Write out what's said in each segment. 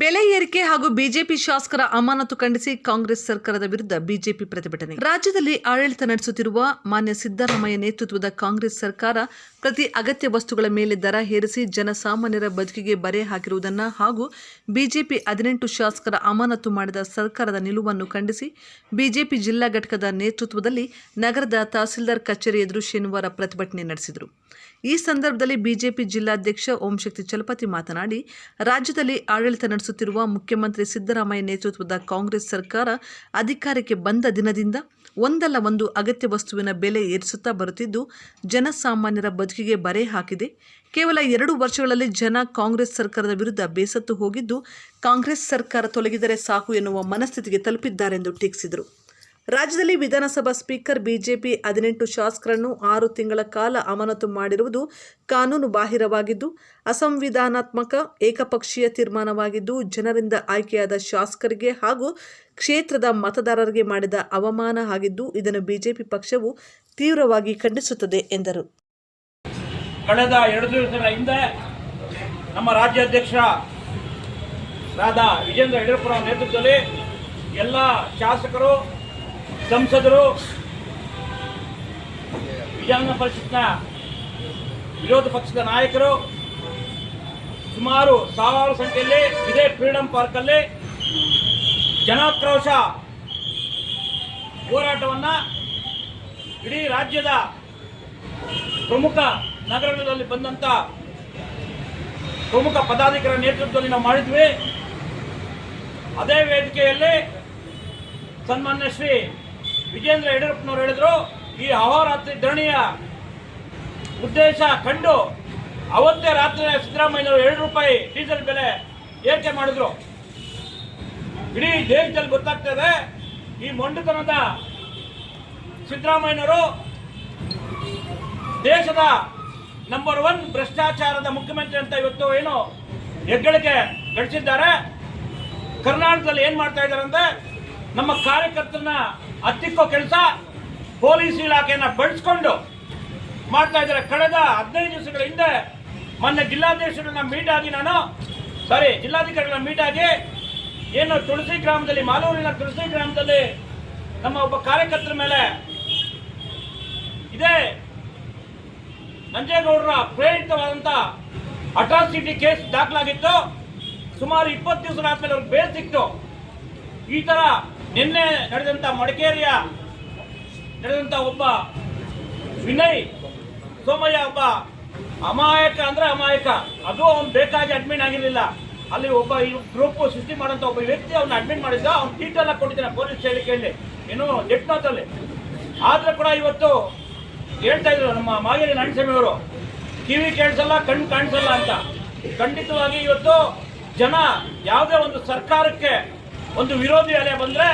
ಬೆಲೆ ಏರಿಕೆ ಹಾಗೂ ಬಿಜೆಪಿ ಶಾಸಕರ ಅಮಾನತು ಖಂಡಿಸಿ ಕಾಂಗ್ರೆಸ್ ಸರ್ಕಾರದ ವಿರುದ್ಧ ಬಿಜೆಪಿ ಪ್ರತಿಭಟನೆ. ರಾಜ್ಯದಲ್ಲಿ ಆಡಳಿತ ನಡೆಸುತ್ತಿರುವ ಮಾನ್ಯ ಸಿದ್ದರಾಮಯ್ಯ ನೇತೃತ್ವದ ಕಾಂಗ್ರೆಸ್ ಸರ್ಕಾರ ಪ್ರತಿ ಅಗತ್ಯ ವಸ್ತುಗಳ ಮೇಲೆ ದರ ಹೇರಿಸಿ ಜನಸಾಮಾನ್ಯರ ಬದುಕಿಗೆ ಬರೆ ಹಾಕಿರುವುದನ್ನು ಹಾಗೂ ಬಿಜೆಪಿ ಹದಿನೆಂಟು ಶಾಸಕರ ಅಮಾನತು ಮಾಡಿದ ಸರ್ಕಾರದ ನಿಲುವನ್ನು ಖಂಡಿಸಿ ಬಿಜೆಪಿ ಜಿಲ್ಲಾ ಘಟಕದ ನೇತೃತ್ವದಲ್ಲಿ ನಗರದ ತಹಸೀಲ್ದಾರ್ ಕಚೇರಿ ಎದುರು ಶನಿವಾರ ಪ್ರತಿಭಟನೆ ನಡೆಸಿದರು. ಈ ಸಂದರ್ಭದಲ್ಲಿ ಬಿಜೆಪಿ ಜಿಲ್ಲಾಧ್ಯಕ್ಷ ಓಂಶಕ್ತಿ ಚಲಪತಿ ಮಾತನಾಡಿ, ರಾಜ್ಯದಲ್ಲಿ ಆಡಳಿತ ಮುಖ್ಯಮಂತ್ರಿ ಸಿದ್ದರಾಮಯ್ಯ ನೇತೃತ್ವದ ಕಾಂಗ್ರೆಸ್ ಸರ್ಕಾರ ಅಧಿಕಾರಕ್ಕೆ ಬಂದ ದಿನದಿಂದ ಒಂದಲ್ಲ ಒಂದು ಅಗತ್ಯ ವಸ್ತುವಿನ ಬೆಲೆ ಏರಿಸುತ್ತಾ ಬರುತ್ತಿದ್ದು, ಜನಸಾಮಾನ್ಯರ ಬದುಕಿಗೆ ಬರೆ ಹಾಕಿದೆ. ಕೇವಲ ಎರಡು ವರ್ಷಗಳಲ್ಲಿ ಜನ ಕಾಂಗ್ರೆಸ್ ಸರ್ಕಾರದ ವಿರುದ್ಧ ಬೇಸತ್ತು ಹೋಗಿದ್ದು, ಕಾಂಗ್ರೆಸ್ ಸರ್ಕಾರ ತೊಲಗಿದರೆ ಸಾಕು ಎನ್ನುವ ಮನಸ್ಥಿತಿಗೆ ತಲುಪಿದ್ದಾರೆಂದು ಟೀಕಿಸಿದರು. ರಾಜ್ಯದಲ್ಲಿ ವಿಧಾನಸಭಾ ಸ್ಪೀಕರ್ ಬಿಜೆಪಿ ಹದಿನೆಂಟು ಶಾಸಕರನ್ನು ಆರು ತಿಂಗಳ ಕಾಲ ಅಮಾನತು ಮಾಡಿರುವುದು ಕಾನೂನು ಬಾಹಿರವಾಗಿದ್ದು, ಅಸಂವಿಧಾನಾತ್ಮಕ, ಏಕಪಕ್ಷೀಯ ತೀರ್ಮಾನವಾಗಿದ್ದು ಜನರಿಂದ ಆಯ್ಕೆಯಾದ ಶಾಸಕರಿಗೆ ಹಾಗೂ ಕ್ಷೇತ್ರದ ಮತದಾರರಿಗೆ ಮಾಡಿದ ಅವಮಾನ ಆಗಿದ್ದು, ಇದನ್ನು ಬಿಜೆಪಿ ಪಕ್ಷವು ತೀವ್ರವಾಗಿ ಖಂಡಿಸುತ್ತದೆ ಎಂದರು. ಕಳೆದ ಎರಡು ದಿವಸಗಳ ಹಿಂದೆ ನಮ್ಮ ರಾಜ್ಯಾಧ್ಯಕ್ಷರಾದ ವಿಜೇಂದ್ರ ಯಡಿಯೂರಪ್ಪರ ನೇತೃತ್ವದಲ್ಲಿ ಎಲ್ಲ ಶಾಸಕರು ಸಂಸದರು, ವಿಧಾನ ಪರಿಷತ್ನ ವಿರೋಧ ಪಕ್ಷದ ನಾಯಕರು, ಸುಮಾರು ಸಾವಿರಾರು ಸಂಖ್ಯೆಯಲ್ಲಿ ಇದೇ ಫ್ರೀಡಂ ಪಾರ್ಕಲ್ಲಿ ಜನಾಕ್ರೋಶ ಹೋರಾಟವನ್ನು ಇಡೀ ರಾಜ್ಯದ ಪ್ರಮುಖ ನಗರಗಳಲ್ಲಿ ಬಂದಂತ ಪ್ರಮುಖ ಪದಾಧಿಕಾರಿ ನೇತೃತ್ವದಲ್ಲಿ ನಾವು ಮಾಡಿದ್ವಿ. ಅದೇ ವೇದಿಕೆಯಲ್ಲಿ ಸನ್ಮಾನ್ಯ ಶ್ರೀ ವಿಜೇಂದ್ರ ಯಡಿಯೂರಪ್ಪನವರು ಹೇಳಿದ್ರು, ಈ ಅಹೋರಾತ್ರಿ ಧರಣಿಯ ಉದ್ದೇಶ ಕಂಡು ಅವತ್ತೇ ರಾತ್ರಿ ಸಿದ್ದರಾಮಯ್ಯನವರು ಎರಡು ರೂಪಾಯಿ ಡೀಸೆಲ್ ಬೆಲೆ ಏರಿಕೆ ಮಾಡಿದ್ರು. ಇಡೀ ದೇಶದಲ್ಲಿ ಗೊತ್ತಾಗ್ತದೆ ಈ ಮೊಂಡುತನದ ಸಿದ್ದರಾಮಯ್ಯನವರು ದೇಶದ ನಂಬರ್ ಒನ್ ಭ್ರಷ್ಟಾಚಾರದ ಮುಖ್ಯಮಂತ್ರಿ ಅಂತ ಇವತ್ತು ಏನು ಹೆಗ್ಗಳಿಕೆ ನಡೆಸಿದ್ದಾರೆ. ಕರ್ನಾಟಕದಲ್ಲಿ ಏನ್ ಮಾಡ್ತಾ ಇದ್ದಾರೆ ಅಂದ್ರೆ ನಮ್ಮ ಕಾರ್ಯಕರ್ತರನ್ನ ಹತ್ತಿಕ್ಕೋ ಕೆಲಸ ಪೊಲೀಸ್ ಇಲಾಖೆಯನ್ನು ಬಳಸ್ಕೊಂಡು ಮಾಡ್ತಾ ಇದ್ದಾರೆ. ಕಳೆದ ಹದಿನೈದು ದಿವಸಗಳ ಹಿಂದೆ ಮೊನ್ನೆ ಜಿಲ್ಲಾಧ್ಯಕ್ಷರನ್ನ ಮೀಟ್ ಆಗಿ ನಾನು ಸಾರಿ ಜಿಲ್ಲಾಧಿಕಾರಿಗಳನ್ನ ಮೀಟ್ ಆಗಿ ಏನು ತುಳಸಿ ಗ್ರಾಮದಲ್ಲಿ, ಮಾಲೂರಿನ ತುಳಸಿ ಗ್ರಾಮದಲ್ಲಿ ನಮ್ಮ ಒಬ್ಬ ಕಾರ್ಯಕರ್ತರ ಮೇಲೆ ಇದೇ ನಂಜೇಗೌಡರ ಪ್ರೇರಿತವಾದಂಥ ಅಟ್ರಾಸಿಟಿ ಕೇಸ್ ದಾಖಲಾಗಿತ್ತು. ಸುಮಾರು ಇಪ್ಪತ್ತು ದಿವಸ ಆದ್ಮೇಲೆ ಅವ್ರಿಗೆ ಬೇಲ್ ಸಿಕ್ತು. ಈ ತರ ನಿನ್ನೆ ನಡೆದಂತ ಮಡಿಕೇರಿಯ ನಡೆದಂತ ಒಬ್ಬ ವಿನಯ್ ಸೋಮಯ್ಯ ಒಬ್ಬ ಅಮಾಯಕ ಅಂದ್ರೆ ಅಮಾಯಕ. ಅದು ಅವ್ನು ಬೇಕಾಗಿ ಅಡ್ಮಿಟ್ ಆಗಿರ್ಲಿಲ್ಲ. ಅಲ್ಲಿ ಒಬ್ಬ ಗ್ರೂಪ್ ಸೃಷ್ಟಿ ಮಾಡೋಂಥ ಒಬ್ಬ ವ್ಯಕ್ತಿ ಅವ್ನ ಅಡ್ಮಿಟ್ ಮಾಡಿದ್ದ, ಅವ್ನ ಡೀಟೇಲ್ ಎಲ್ಲ ಕೊಟ್ಟಿದ್ದಾನೆ ಪೊಲೀಸ್ ಹೇಳಿಕೆಯಲ್ಲಿ. ಏನು ಡೆಟ್ನೋತಲ್ಲಿ ಆದ್ರೆ ಕೂಡ ಇವತ್ತು ಹೇಳ್ತಾ ಇದ್ರು ನಮ್ಮ ಮಾಗೇರಿ ಅವರು, ಕಿವಿ ಕೇಳಿಸಲ್ಲ, ಕಣ್ಣು ಕಾಣಿಸಲ್ಲ ಅಂತ. ಖಂಡಿತವಾಗಿ ಇವತ್ತು ಜನ ಯಾವುದೇ ಒಂದು ಸರ್ಕಾರಕ್ಕೆ ಒಂದು ವಿರೋಧಿ ಅಲೆ ಬಂದ್ರೆ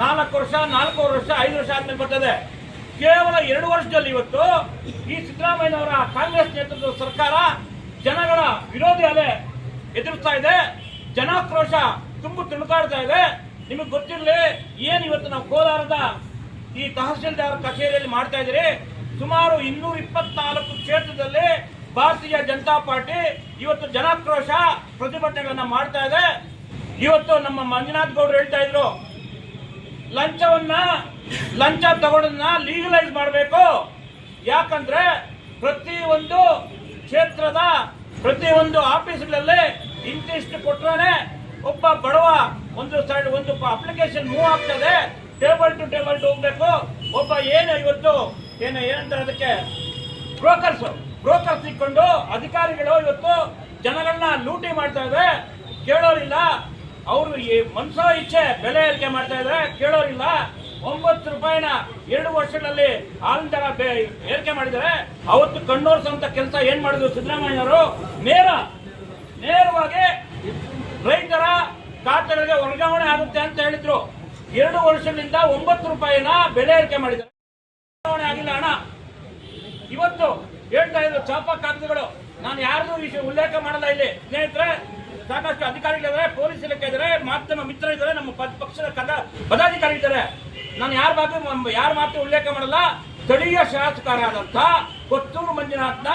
ನಾಲ್ಕು ವರ್ಷ ನಾಲ್ಕೂವರೆ ವರ್ಷ, ಐದು ವರ್ಷ ಆದ್ಮೇಲೆ ಬರ್ತದೆ. ಕೇವಲ ಎರಡು ವರ್ಷದಲ್ಲಿ ಇವತ್ತು ಈ ಸಿದ್ದರಾಮಯ್ಯನವರ ಕಾಂಗ್ರೆಸ್ ನೇತೃತ್ವದ ಸರ್ಕಾರ ಜನಗಳ ವಿರೋಧಿ ಅಲೆ ಎದುರಿಸ್ತಾ ಇದೆ. ಜನಾಕ್ರೋಶ ತುಂಬು ತಿಳುಕಾಡ್ತಾ ಇದೆ. ನಿಮಗೆ ಗೊತ್ತಿರಲಿ, ಏನು ಇವತ್ತು ನಾವು ಕೋಲಾರದ ಈ ತಹಸೀಲ್ದಾರ್ ಕಚೇರಿಯಲ್ಲಿ ಮಾಡ್ತಾ ಇದ್ದೀರಿ? ಸುಮಾರು ಇನ್ನೂರ ಇಪ್ಪತ್ನಾಲ್ಕು ಕ್ಷೇತ್ರದಲ್ಲಿ ಭಾರತೀಯ ಜನತಾ ಪಾರ್ಟಿ ಇವತ್ತು ಜನಾಕ್ರೋಶ ಪ್ರತಿಭಟನೆಗಳನ್ನ ಮಾಡ್ತಾ ಇದೆ. ಇವತ್ತು ನಮ್ಮ ಮಂಜುನಾಥ್ ಗೌಡ್ರು ಹೇಳ್ತಾ ಇದ್ರು, ಲಂಚವನ್ನ, ಲಂಚ ತಗೊಳ್ಳೋದನ್ನ ಲೀಗಲೈಸ್ ಮಾಡಬೇಕು. ಯಾಕಂದ್ರೆ ಪ್ರತಿ ಒಂದು ಕ್ಷೇತ್ರದ ಪ್ರತಿ ಒಂದು ಆಫೀಸ್ಗಳಲ್ಲಿ ಇಂತಿಷ್ಟು ಕೊಟ್ರೆ ಒಬ್ಬ ಬಡವ ಒಂದು ಸೈಡ್ ಒಂದು ಅಪ್ಲಿಕೇಶನ್ ಮೂವ್ ಆಗ್ತದೆ. ಟೇಬಲ್ ಟು ಟೇಬಲ್ ಟು ಹೋಗ್ಬೇಕು. ಒಬ್ಬ ಏನು ಇವತ್ತು ಏನು, ಏನಂತಾರೆ ಅದಕ್ಕೆ? ಬ್ರೋಕರ್ಸ್ ಬ್ರೋಕರ್ಸ್ ಇಟ್ಕೊಂಡು ಅಧಿಕಾರಿಗಳು ಇವತ್ತು ಜನಗಳನ್ನ ಲೂಟಿ ಮಾಡ್ತಾ ಇದ್ದಾರೆ ಕೇಳೋರಿಲ್ಲ. ಅವರು ಈ ಮನ್ಸೋ ಇಚ್ಛೆ ಬೆಲೆ ಏರಿಕೆ ಮಾಡ್ತಾ ಇದ್ರೆ ಕೇಳೋರಿಲ್ಲ. ಒಂಬತ್ತು ರೂಪಾಯಿನ ಎರಡು ವರ್ಷಗಳಲ್ಲಿ ಹಾಲಿನ ದರ ಏರಿಕೆ ಮಾಡಿದರೆ ಅವತ್ತು ಕಣ್ಣೋರ್ಸಂತ ಕೆಲಸ ಏನ್ ಮಾಡಿದ್ರು ಸಿದ್ದರಾಮಯ್ಯವರು ನೇರ, ನೇರವಾಗಿ ರೈತರ ಖಾತೆಗಳಿಗೆ ವರ್ಗಾವಣೆ ಆಗುತ್ತೆ ಅಂತ ಹೇಳಿದ್ರು. ಎರಡು ವರ್ಷದಿಂದ ಒಂಬತ್ತು ರೂಪಾಯಿನ ಬೆಲೆ ಏರಿಕೆ ಮಾಡಿದ್ದಾರೆ ವರ್ಗಾವಣೆ ಆಗಿಲ್ಲ ಹಣ ಇವತ್ತು ಹೇಳ್ತಾ ಇದ್ರು ಚಾಪ ಕಾಗದಗಳು ನಾನು ಯಾರಿಗೂ ವಿಷಯ ಉಲ್ಲೇಖ ಮಾಡಲ್ಲ ಇಲ್ಲಿ. ಸ್ನೇಹಿತರೆ ಸಾಕಷ್ಟು ಅಧಿಕಾರಿಗಳಿದ್ದಾರೆ ಪೊಲೀಸ್ ಇಲಾಖೆ ಇದ್ದಾರೆ ಮಾಧ್ಯಮ ಮಿತ್ರ ಇದ್ದಾರೆ, ನಮ್ಮ ಪಕ್ಷದ ಕದ ಪದಾಧಿಕಾರಿ ಇದ್ದಾರೆ. ನಾನು ಯಾರ ಮಾತು ಯಾರ ಮಾತು ಉಲ್ಲೇಖ ಮಾಡಲ್ಲ, ಸ್ಥಳೀಯ ಶಾಸಕರಾದಂಥ ಕೊತ್ತೂರು ಮಂಜುನಾಥ್ನ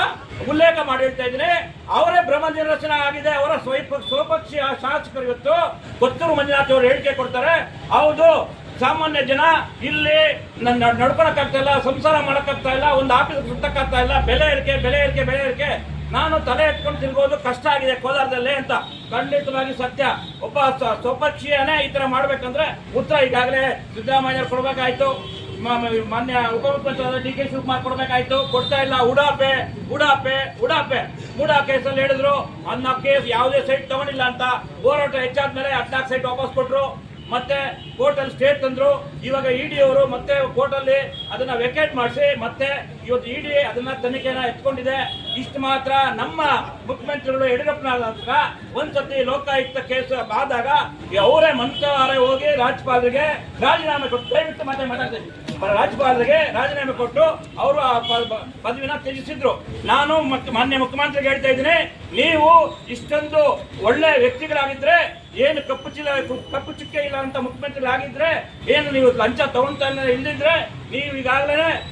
ಉಲ್ಲೇಖ ಮಾಡಿ ಹೇಳ್ತಾ ಇದ್ದೀನಿ. ಅವರೇ ಭ್ರಮ ನಿರ್ದೇಶನ ಆಗಿದೆ, ಅವರ ಸ್ವಯಂ ಸ್ವಪಕ್ಷೀಯ ಶಾಸಕರು ಇವತ್ತು ಕೊತ್ತೂರು ಮಂಜುನಾಥ್ ಅವರು ಹೇಳಿಕೆ ಕೊಡ್ತಾರೆ. ಹೌದು, ಸಾಮಾನ್ಯ ಜನ ಇಲ್ಲಿ ನಡ್ಕೊಳಕ್ಕಾಗ್ತಾ ಇಲ್ಲ, ಸಂಸಾರ ಮಾಡಕ್ಕಾಗ್ತಾ ಇಲ್ಲ, ಒಂದು ಆಫೀಸ್ ಸುತ್ತಕ್ಕಾಗ್ತಾ ಇಲ್ಲ, ಬೆಲೆ ಏರಿಕೆ ಬೆಲೆ ಏರಿಕೆ ಬೆಲೆ ಏರಿಕೆ. ನಾನು ತಲೆ ಎತ್ಕೊಂಡು ತಿರ್ಗೋದು ಕಷ್ಟ ಆಗಿದೆ ಕೋಲಾರದಲ್ಲಿ ಅಂತ. ಖಂಡಿತವಾಗಿ ಸತ್ಯ. ಒಬ್ಬ ಸ್ವಪಕ್ಷೀಯನೇ ಈ ಥರ ಮಾಡಬೇಕಂದ್ರೆ ಉತ್ತರ ಈಗಾಗಲೇ ಸಿದ್ದರಾಮಯ್ಯ ಕೊಡ್ಬೇಕಾಯ್ತು. ಮಾನ್ಯ ಉಪಮುಖ್ಯಮಂತ್ರಿ ಡಿ ಕೆ ಶಿವಕುಮಾರ್ ಕೊಡ್ಬೇಕಾಯ್ತು. ಕೊಡ್ತಾ ಇಲ್ಲ. ಉಡಾಪೆ ಉಡಾಪೆ ಉಡಾಪೆ. ಉಡಾ ಕೇಸಲ್ಲಿ ಹೇಳಿದ್ರು, ಅನ್ನ ಕೇಸ್ ಯಾವುದೇ ಸೈಟ್ ತಗೊಂಡಿಲ್ಲ ಅಂತ. ಹೋರಾಟ ಹೆಚ್ಚಾದ್ಮೇಲೆ ಹದಿನಾಲ್ಕು ಸೈಟ್ ವಾಪಸ್ ಕೊಟ್ರು. ಮತ್ತೆ ಕೋರ್ಟ್ ಅಲ್ಲಿ ಸ್ಟೇ ತಂದ್ರು. ಇವಾಗ ಇಡಿ ಅವರು ಮತ್ತೆ ಕೋರ್ಟ್ ಅಲ್ಲಿ ಅದನ್ನ ವೆಕೇಟ್ ಮಾಡಿಸಿ, ಮತ್ತೆ ಇವತ್ತು ಇಡಿ ಅದನ್ನ ತನಿಖೆನ ಎತ್ಕೊಂಡಿದೆ. ಇಷ್ಟು ಮಾತ್ರ ನಮ್ಮ ಮುಖ್ಯಮಂತ್ರಿಗಳು ಯಡಿಯೂರಪ್ಪನ ಹತ್ರ ಒಂದ್ಸತಿ ಲೋಕಾಯುಕ್ತ ಕೇಸ್ ಆದಾಗ ಅವರೇ ಮಂತ್ರಾಲಯ ಹೋಗಿ ರಾಜ್ಯಪಾಲರಿಗೆ ರಾಜೀನಾಮೆ ಕೊಟ್ಟು ದಯವಿಟ್ಟು ಮತ್ತೆ ಮಾತಾಡ್ತೀನಿ ರಾಜ್ಯಪಾಲರಿಗೆ ರಾಜೀನಾಮೆ ಕೊಟ್ಟು ಅವರು ಆ ಪದವಿನ ತ್ಯಜಿಸಿದ್ರು. ನಾನು ಮಾನ್ಯ ಮುಖ್ಯಮಂತ್ರಿಗೆ ಹೇಳ್ತಾ ಇದ್ದೀನಿ, ನೀವು ಇಷ್ಟೊಂದು ಒಳ್ಳೆ ವ್ಯಕ್ತಿಗಳಾಗಿದ್ರೆ, ಏನು ಕಪ್ಪು ಚಿಲ್ಲ ಕಪ್ಪು ಚುಕ್ಕೆ ಇಲ್ಲ ಅಂತ ಮುಖ್ಯಮಂತ್ರಿಗಳಾಗಿದ್ರೆ, ಏನು ನೀವು ಲಂಚ ತಗೊಂತ ಇಲ್ದಿದ್ರೆ, ನೀವು ಈಗಾಗಲೇ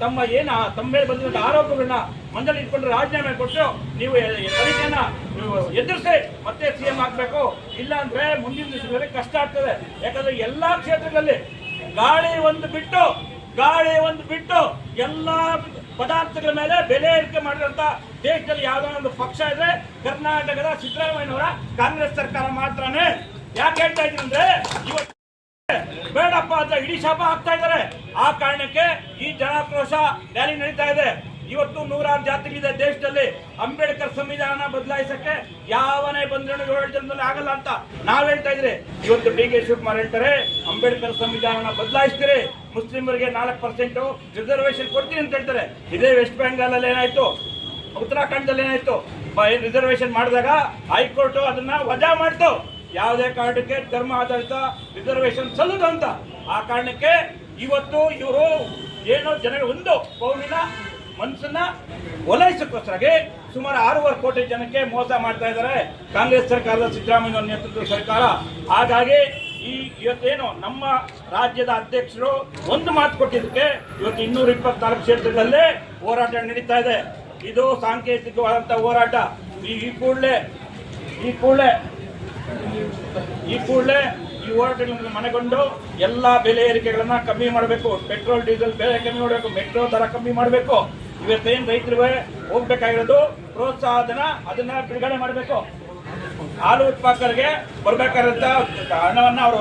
ತಮ್ಮ- ಏನು ತಮ್ಮ ಮೇಲೆ ಬಂದಿರೋ ಆರೋಪಗಳನ್ನ ಮಂಡಳಿ ಇಟ್ಕೊಂಡು ರಾಜೀನಾಮೆ ಕೊಟ್ಟು ನೀವು ತನಿಖೆಯನ್ನ ಎ- ಎದುರಿಸಿ ಮತ್ತೆ ಸಿಎಂ ಆಗ್ಬೇಕು. ಇಲ್ಲ ಅಂದ್ರೆ ಮುಂದಿನ ದಿವಸಗಳಲ್ಲಿ ಕಷ್ಟ ಆಗ್ತದೆ. ಯಾಕಂದ್ರೆ ಎಲ್ಲಾ ಕ್ಷೇತ್ರಗಳಲ್ಲಿ ಗಾಳಿ ಒಂದು ಬಿಟ್ಟು, ಗಾಳಿ ಒಂದು ಬಿಟ್ಟು ಎಲ್ಲಾ ಪದಾರ್ಥಗಳ ಮೇಲೆ ಬೆಲೆ ಏರಿಕೆ ಮಾಡಿದಂತ ದೇಶದಲ್ಲಿ ಯಾವ್ದೋ ಒಂದು ಪಕ್ಷ ಇದ್ರೆ ಕರ್ನಾಟಕದ ಸಿದ್ದರಾಮಯ್ಯನವರ ಕಾಂಗ್ರೆಸ್ ಸರ್ಕಾರ ಮಾತ್ರನೇ. ಯಾಕೆ ಹೇಳ್ತಾ ಇದ್ದೀನಿ ಅಂದ್ರೆ ಇವತ್ತು ಬೇಡಪ್ಪ ಅಂತ ಇಡೀ ಶಾಪ ಹಾಕ್ತಾ ಇದ್ದಾರೆ. ಆ ಕಾರಣಕ್ಕೆ ಈ ಜನಾಕ್ರೋಶ ರ್ಯಾಲಿ ನಡೀತಾ ಇದೆ. ಇವತ್ತು ನೂರಾರು ಜಾತಿಗಳಿದೆ ದೇಶದಲ್ಲಿ. ಅಂಬೇಡ್ಕರ್ ಸಂವಿಧಾನ ಬದಲಾಯಿಸಕ್ಕೆ ಯಾವನೇ ಬಂದ್ರು ಏಳು ಜನದಲ್ಲಿ ಆಗಲ್ಲ ಅಂತ ನಾವ್ ಹೇಳ್ತಾ ಇದ್ರೆ. ಇವತ್ತು ಡಿ ಕೆ ಶಿವಕುಮಾರ್ ಹೇಳ್ತಾರೆ, ಅಂಬೇಡ್ಕರ್ ಸಂವಿಧಾನ ಬದಲಾಯಿಸ್ತೀರಿ. ಮುಸ್ಲಿಮರಿಗೆ ನಾಲ್ಕು ಪರ್ಸೆಂಟ್ ರಿಸರ್ವೇಶನ್ ಕೊಡ್ತೀನಿ ಅಂತ ಹೇಳ್ತಾರೆ. ಇದೇ ವೆಸ್ಟ್ ಬೆಂಗಾಲ್ ಅಲ್ಲಿ ಏನಾಯ್ತು? ಉತ್ತರಾಖಂಡದಲ್ಲಿ ಏನಾಯ್ತು? ರಿಸರ್ವೇಶನ್ ಮಾಡಿದಾಗ ಹೈಕೋರ್ಟ್ ಅದನ್ನ ವಜಾ ಮಾಡ್ತು. ಯಾವುದೇ ಕಾರಣಕ್ಕೆ ಧರ್ಮ ಆಧಾರಿತ ರಿಸರ್ವೇಶನ್ ಸಲ್ಲದು ಅಂತ. ಆ ಕಾರಣಕ್ಕೆ ಇವತ್ತು ಇವರು ಏನೋ ಜನಗಳು ಒಂದು ಪೌರಿನ ಮನಸ್ಸನ್ನ ಒಲೈಸಕ್ಕೋಸ್ಕರಗೆ ಸುಮಾರು ಆರೂವರೆ ಕೋಟಿ ಜನಕ್ಕೆ ಮೋಸ ಮಾಡ್ತಾ ಇದ್ದಾರೆ. ಕಾಂಗ್ರೆಸ್ ಸರ್ಕಾರದ ಸಿದ್ದರಾಮಯ್ಯ ನೇತೃತ್ವದ ಸರ್ಕಾರ. ಹಾಗಾಗಿ ಈ ಇವತ್ತೇನು ನಮ್ಮ ರಾಜ್ಯದ ಅಧ್ಯಕ್ಷರು ಒಂದು ಮಾತು ಕೊಟ್ಟಿದ್ದಕ್ಕೆ ಇವತ್ತು ಇನ್ನೂರ ಇಪ್ಪತ್ನಾಲ್ಕು ಕ್ಷೇತ್ರದಲ್ಲೇ ಹೋರಾಟ ನಡೀತಾ ಇದೆ. ಇದು ಸಾಂಕೇತಿಕವಾದಂತ ಹೋರಾಟ. ಈ ಕೂಡಲೇ ಈ ಕೂಡಲೇ ಈ ಕೂಡಲೇ ಈ ಹೋರಾಟಗಳನ್ನು ಮನಗೊಂಡು ಎಲ್ಲಾ ಬೆಲೆ ಏರಿಕೆಗಳನ್ನ ಕಮ್ಮಿ ಮಾಡಬೇಕು, ಪೆಟ್ರೋಲ್, ಡೀಸೆಲ್ ಬೆಲೆ ಕಮ್ಮಿ ಮಾಡಬೇಕು, ಮೆಟ್ರೋ ದರ ಕಮ್ಮಿ ಮಾಡಬೇಕು. ಇವತ್ತೇನ್ ರೈತರು ಹೋಗ್ಬೇಕಾಗಿರೋದು ಪ್ರೋತ್ಸಾಹಧನ, ಅದನ್ನ ಬಿಡುಗಡೆ ಮಾಡಬೇಕು. ಹಾಲು ಉತ್ಪಾದಕರಿಗೆ ಬರ್ಬೇಕಾದಂತ ಹಣವನ್ನ ಅವರು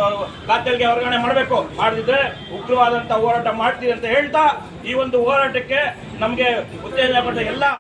ಖಾತೆಗೆ ವರ್ಗಾವಣೆ ಮಾಡಬೇಕು. ಮಾಡದಿದ್ರೆ ಉಗ್ರವಾದಂತ ಹೋರಾಟ ಮಾಡ್ತೀವಿ ಅಂತ ಹೇಳ್ತಾ ಈ ಒಂದು ಹೋರಾಟಕ್ಕೆ ನಮಗೆ ಉತ್ತೇಜನ ಕೊಟ್ಟ ಎಲ್ಲ